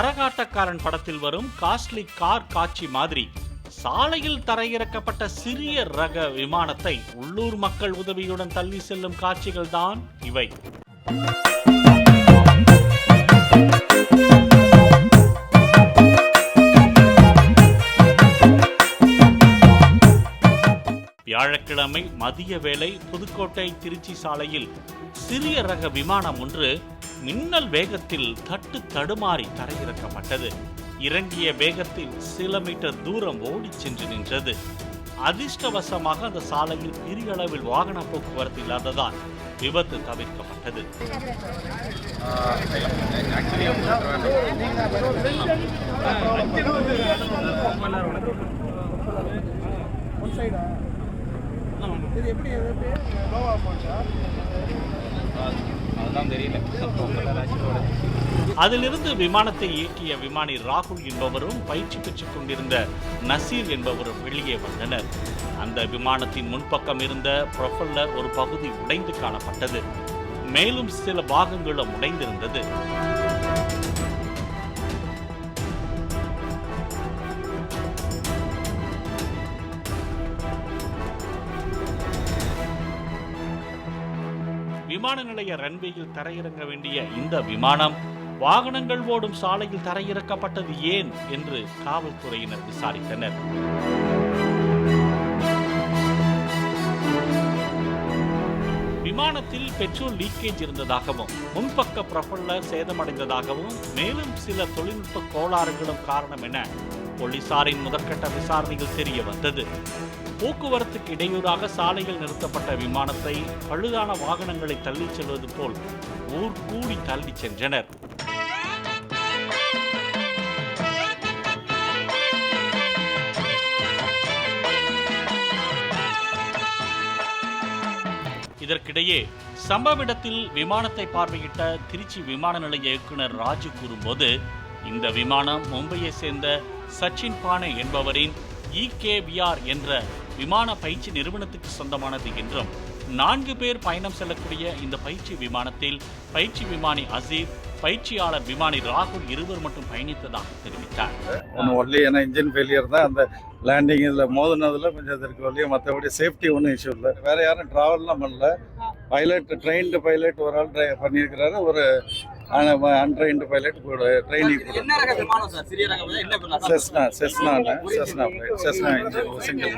கரகாட்டக்காரன் படத்தில் வரும் costly car காட்சி மாதிரி சாலையில் தரையிறக்கப்பட்ட சிறிய ரக விமானத்தை உள்ளூர் மக்கள் உதவியுடன் தள்ளி செல்லும் காட்சிகள் தான் இவை. வியாழக்கிழமை மதிய வேளை புதுக்கோட்டை திருச்சி சாலையில் சிறிய ரக விமானம் ஒன்று மின்னல் வேகத்தில் தட்டு தடுமாறி தரையிறக்கப்பட்டது இறங்கிய வேகத்தில் சில மீட்டர் தூரம் ஓடிச் சென்று நின்றது அதிர்ஷ்டவசமாக அந்த சாலையில் பெரிய அளவில் வாகன போக்குவரத்து இல்லாததால் விபத்து தவிர்க்கப்பட்டது அதுதான் தெரியல. அதிலிருந்து விமானத்தை இயக்கிய விமானி ராகுல் என்பவரும் பயிற்சி பெற்றுக் கொண்டிருந்த நசீர் என்பவரும் வெளியே வந்தனர். அந்த விமானத்தின் முன்பக்கம் இருந்த ப்ரொபல்லர் ஒரு பகுதி உடைந்து காணப்பட்டது. மேலும் சில பாகங்களும் உடைந்திருந்தது. விமான நிலைய ரன்வேயில் தரையிறங்க வேண்டிய இந்த விமானம் வாகனங்கள் ஓடும் சாலையில் தரையிறக்கப்பட்டது ஏன் என்று காவல்துறையினர் விசாரித்தனர். விமானத்தில் பெட்ரோல் லீக்கேஜ் இருந்ததாகவும் முன்பக்க ப்ரொபல்லர் சேதமடைந்ததாகவும் மேலும் சில தொழில்நுட்ப கோளாறுகளும் காரணம் என போலீசாரின் முதற்கட்ட விசாரணையில் தெரிய வந்தது. போக்குவரத்துக்கு இடையூறாக சாலையில் நிறுத்தப்பட்ட விமானத்தை பழுதான வாகனங்களை தள்ளிச் செல்வது போல் ஊர் கூடி தள்ளிச் சென்றனர். இதற்கிடையே சம்பவ இடத்தில் விமானத்தை பார்வையிட்ட திருச்சி விமான நிலைய இயக்குனர் ராஜு கூறும்போது இந்த விமானம் மும்பையை சேர்ந்த சச்சின் பானே என்பவரின் இகேவிஆர் என்ற விமான பயிற்சி நிறுவனத்துக்கு சொந்தமானது என்றும் நான்கு பேர் பயணம் செல்லக்கூடிய இந்த பயிற்சி விமானத்தில் பயிற்சி விமானி அசீர் பயிற்சியாளர் விமானி ராகுல் இருவர் மட்டும் பயணித்ததாக தெரிவித்தார். ஒன்று ஒன்லி ஏன்னா இன்ஜின் ஃபெயிலியர் தான் அந்த லேண்டிங் இதில் மோதினதில் கொஞ்சம் இதற்கு வழியாக மற்றபடி சேஃப்டி ஒன்றும் இஷ்யூ இல்லை. வேறு யாரும் ட்ராவல்லாம் பண்ணல. பைலட் ட்ரெயின்டு பைலட் ஒரு ஆள் ட்ரை பண்ணியிருக்கிறாரு. ஒரு அன்ட்ரெயின்டு பைலட் கூட ட்ரைனிங் கூட? Cessna Cessna Cessna Cessna engine single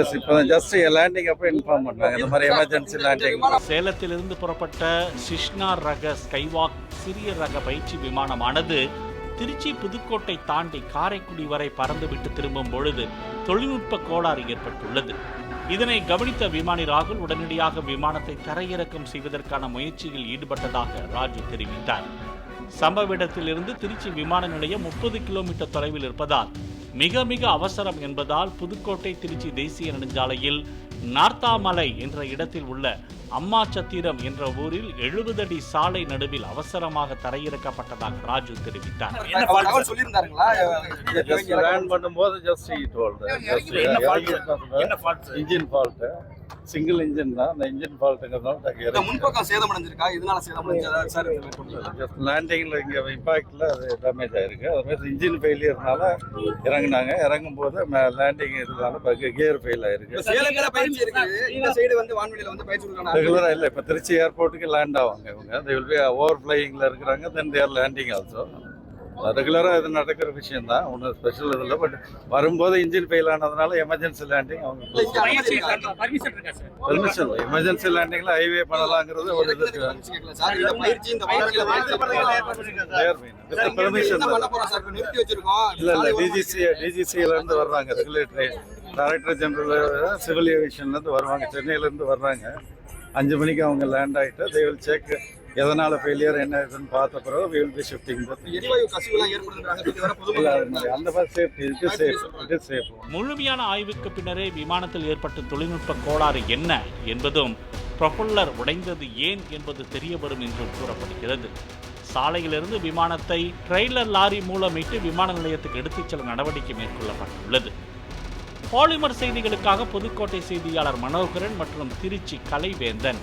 yes இப்போ தான் ஜஸ்ட் லேண்டிங் அப்போ இன்ஃபார்ம் பண்ணாங்க. இந்த மாதிரி எமர்ஜென்சி லேண்டிங் சேலத்திலிருந்து புறப்பட்ட சிஷ்னா ரக ஸ்கைவாக் சிறிய ரக பயிற்சி விமானமானது திருச்சி புதுக்கோட்டை தாண்டி காரைக்குடி வரை பறந்துவிட்டு திரும்பும் பொழுது தொழில்நுட்ப கோளாறு ஏற்பட்டுள்ளது. இதனை கவனித்த விமானி ராகுல் உடனடியாக விமானத்தை தரையிறக்கம் செய்வதற்கான முயற்சியில் ஈடுபட்டதாக ராஜு தெரிவித்தார். சம்பவ இடத்திலிருந்து திருச்சி விமான நிலையம் முப்பது கிலோமீட்டர் தொலைவில் இருப்பதால் மிக மிக அவசரம் என்பதால் புதுக்கோட்டை திருச்சி தேசிய நெடுஞ்சாலையில் நார்த்தாமலை என்ற இடத்தில் உள்ள அம்மாச்சத்திரம் என்ற ஊரில் எழுபது அடி சாலை நடுவில் அவசரமாக தரையிறக்கப்பட்டதாக ராஜு தெரிவித்தார் என்ன பண்ணும்போது சிங்கிள் இன்ஜின் தான். அந்த இன்ஜின் ஃபால்ட்டுங்கிறதுனால முன்பக்கம் சேதமடைஞ்சிருக்கா? இதனால சேதமடைஞ்சதா? சார் இந்த மேற்கொண்டு ஜஸ்ட் லேண்டிங்கில் இங்கே இம்பாக்டில் அது டேமேஜ் ஆயிருக்கு. அதுமாதிரி இன்ஜின் ஃபெயிலியர்னால இறங்குனாங்க. இறங்கும் போது லேண்டிங் இதனால கியர் ஃபெயில் ஆயிருக்கு. சைடு வந்து வான்வெளியில வந்து பயிற்சி ரெகுலராக இல்லை. இப்போ திருச்சி ஏர்போர்ட்டுக்கு லேண்ட் ஆவாங்க இவங்க. வில் பி ஓவர் ஃப்ளையிங்கில் இருக்கிறாங்க. தென் தேர் லேண்டிங் ஆல்சோ ரெகுலராக இது நடக்கிற விஷயம் தான் ஒன்றும் ஸ்பெஷல் இதில் பட் வரும்போது இன்ஜின் ஃபெயில் ஆனதுனால எமர்ஜென்சி லேண்டிங் அவங்க பெர்மிஷன் எமர்ஜென்சி லேண்டிங்கில் ஹைவே பண்ணலாங்கிறது ஒரு இது பெர்மிஷன் இல்ல. இல்ல டிஜிசி டிஜிசில இருந்து வர்றாங்க. ரெகுலேட்டரி டைரக்டர் ஜெனரல் சிவில் ஏவியேஷன்ல இருந்து வருவாங்க. சென்னையில இருந்து வர்றாங்க. அஞ்சு மணிக்கு அவங்க லேண்ட் ஆயிட்டு தே வில் செக் எதனால ஃபெயிலியர் என்ன இதுன்னு பார்த்த பிறகு வி வில் பி ஷிஃப்டிங் அந்த மாதிரி safety it is safe it is safe முழுமையான ஆய்வுக்கு பின்னரே விமானத்தில் ஏற்பட்ட தொழில்நுட்ப கோளாறு என்ன என்பதும் ப்ரொபல்லர் உடைந்தது ஏன் என்பது தெரிய வரும் என்றும் கூறப்படுகிறது. சாலையிலிருந்து விமானத்தை ட்ரெய்லர் லாரி மூலம் மீட்டு விமான நிலையத்துக்கு எடுத்துச் செல்ல நடவடிக்கை மேற்கொள்ளப்பட்டுள்ளது. பாலிமர் செய்திகளுக்காக புதுக்கோட்டை செய்தியாளர் மனோகரன் மற்றும் திருச்சி கலைவேந்தன்.